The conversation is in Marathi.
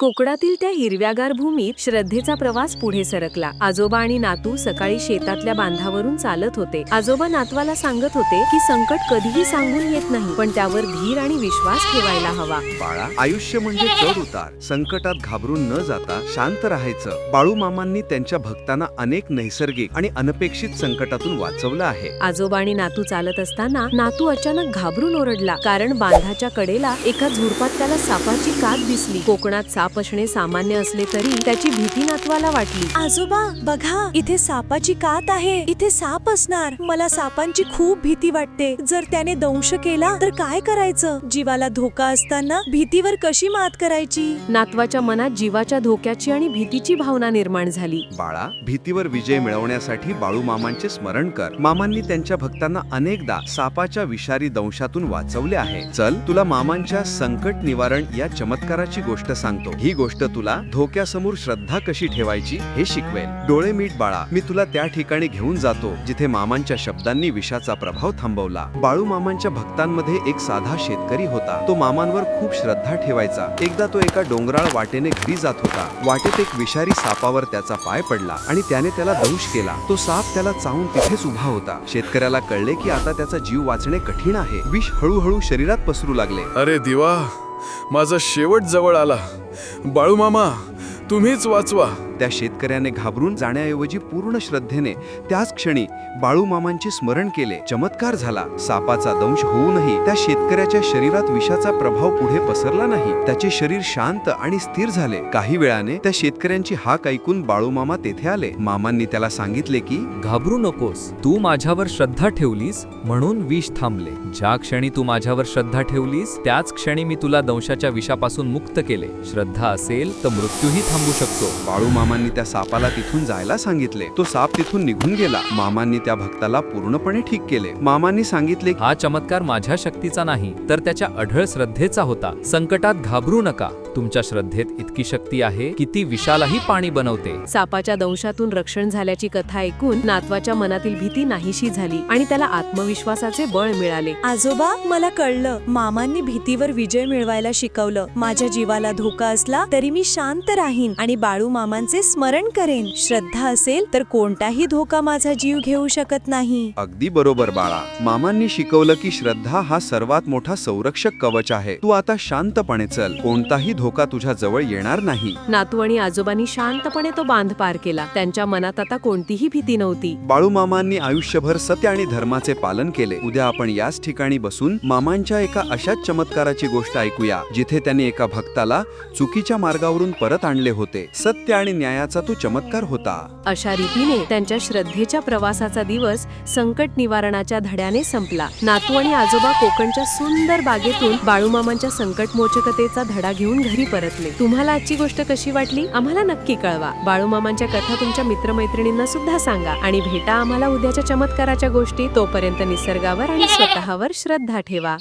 कोकणातील त्या हिरव्यागार भूमीत श्रद्धेचा प्रवास पुढे सरकला. आजोबा आणि नातू सकाळी शेतातल्या बांधावरून चालत होते. आजोबा नातवाला सांगत होते की संकट कधीही सांगून येत नाही पण त्यावर धीर आणि विश्वास ठेवायला हवा. बाळा आयुष्य म्हणजे चढ उतार. संकटात घाबरून न जाता शांत राहायचं. बाळू मामांनी त्यांच्या भक्तांना अनेक नैसर्गिक आणि अनपेक्षित संकटातून वाचवलं आहे. आजोबा आणि नातू चालत असताना नातू अचानक घाबरून ओरडला. कारण बांधाच्या कडेला एका झुडपात त्याला सापाची कात दिसली. कोकणात साप असणे सामान्य असले तरी त्याची भीती नातवाला वाटली. आजोबा बघा इथे सापाची कात आहे. इथे साप असणार. मला सापांची खूप भीती वाटते. जर त्याने दंश केला तर काय करायचं? जीवाला धोका असताना भीतीवर कशी मात करायची? नातवाच्या मनात जीवाच्या धोक्याची आणि भीतीची भावना निर्माण झाली. बाळा भीतीवर विजय मिळवण्यासाठी बाळू मामांचे स्मरण कर. मामांनी त्यांच्या भक्तांना अनेकदा सापाच्या विषारी दंशातून वाचवले आहे. चल तुला मामांच्या संकट निवारण या चमत्काराची गोष्ट सांगतो. ही गोष्ट तुला धोक्यासमोर श्रद्धा कशी ठेवायची हे शिकवेल. डोळे मीठ बाळा. मी तुला त्या ठिकाणी घेऊन जातो जिथे मामांच्या शब्दांनी विषाचा प्रभाव थांबवला. बाळू मामांच्या भक्तांमध्ये एक साधा शेतकरी होता. तो मामांवर खूप श्रद्धा ठेवायचा. एकदा तो एका डोंगराळ वाटेने घरी जात होता. वाटेत एक विषारी सापावर त्याचा पाय पडला आणि त्याने त्याला दंश केला. तो साप त्याला चावून तिथेच उभा होता. शेतकऱ्याला कळले की आता त्याचा जीव वाचणे कठीण आहे. विष हळूहळू शरीरात पसरू लागले. अरे दिवा! माझा शेवट जवळ आला. बाळूमामा तुम्हीच वाचवा. त्या शेतकऱ्याने घाबरून जाण्याऐवजी पूर्ण श्रद्धेने त्याच क्षणी बाळू मामांचे स्मरण केले. चमत्कार झाला. सापाचा दंश होऊनही त्या शेतकऱ्याच्या शरीरात विषाचा प्रभाव पुढे पसरला नाही. त्याचे शरीर शांत आणि स्थिर झाले. काही वेळाने त्या शेतकऱ्यांची हाक ऐकून बाळू मामा तेथे आले. मामांनी त्याला सांगितले की घाबरू नकोस. तू माझ्यावर श्रद्धा ठेवलीस म्हणून विष थांबले. ज्या क्षणी तू माझ्यावर श्रद्धा ठेवलीस त्याच क्षणी मी तुला दंशाच्या विषापासून मुक्त केले. श्रद्धा असेल तर मृत्यूही थांबू शकतो. बाळू मामांनी त्या सापाला तिथून जायला सांगितले. तो साप तिथून निघून गेला. मामांनी त्या भक्ताला पूर्णपणे ठीक केले. मामांनी सांगितले की हा चमत्कार माझ्या शक्तीचा नाही तर त्याच्या अढळ श्रद्धेचा होता. संकटात घाबरू नका. तुमच्या श्रद्धेत इतकी शक्ती आहे की ती विषालाही पाणी बनवते. सापाच्या दंशातून रक्षण झाल्याची कथा ऐकून नातवाच्या मनातील भीती नाहीशी झाली आणि त्याला आत्मविश्वासाचे बळ मिळाले. आजोबा मला कळलं. मामांनी भीतीवर विजय मिळवायला शिकवलं. माझ्या जीवाला धोका असला तरी मी शांत राहीन आणि बाळू मामांचे स्मरण करेन. श्रद्धा असेल तर कोणताही धोका माझा जीव घेऊ शकत नाही. अगदी बरोबर बाळा. मामांनी शिकवलं की श्रद्धा हा सर्वात मोठा संरक्षक कवच आहे. तू आता शांतपणे चल. कोणताही धोका तुझ्या जवळ येणार नाही. नातू आणि आजोबांनी शांतपणे तो बांध पार केला. त्यांच्या मनात आता कोणतीही भीती नव्हती. बाळू मामांनी आयुष्यभर सत्य आणि धर्माचे पालन केले. उद्या आपण याच ठिकाणी बसून मामांच्या एका अशाच चमत्काराची गोष्ट ऐकूया जिथे त्यांनी एका भक्ताला चुकीच्या मार्गावरून परत आणले होते. सत्य आणि न्यायाचा तो चमत्कार होता. अशा रीतीने त्यांच्या श्रद्धेच्या प्रवासाचा दिवस संकट निवारणाच्या धड्याने संपला. नातू आणि आजोबा कोकणच्या सुंदर बागेतून बाळूमामांच्या संकटमोचकतेचा धडा घेऊन घरी परतले. तुम्हाला आजची गोष्ट कशी वाटली? आम्हाला नक्की कळवा. बाळूमामांच्या कथा तुमच्या मित्रमैत्रिणींना सुद्धा सांगा आणि भेटा आम्हाला उद्याच्या चमत्काराच्या गोष्टी तोपर्यंत निसर्गावर आणि स्वतःवर श्रद्धा ठेवा.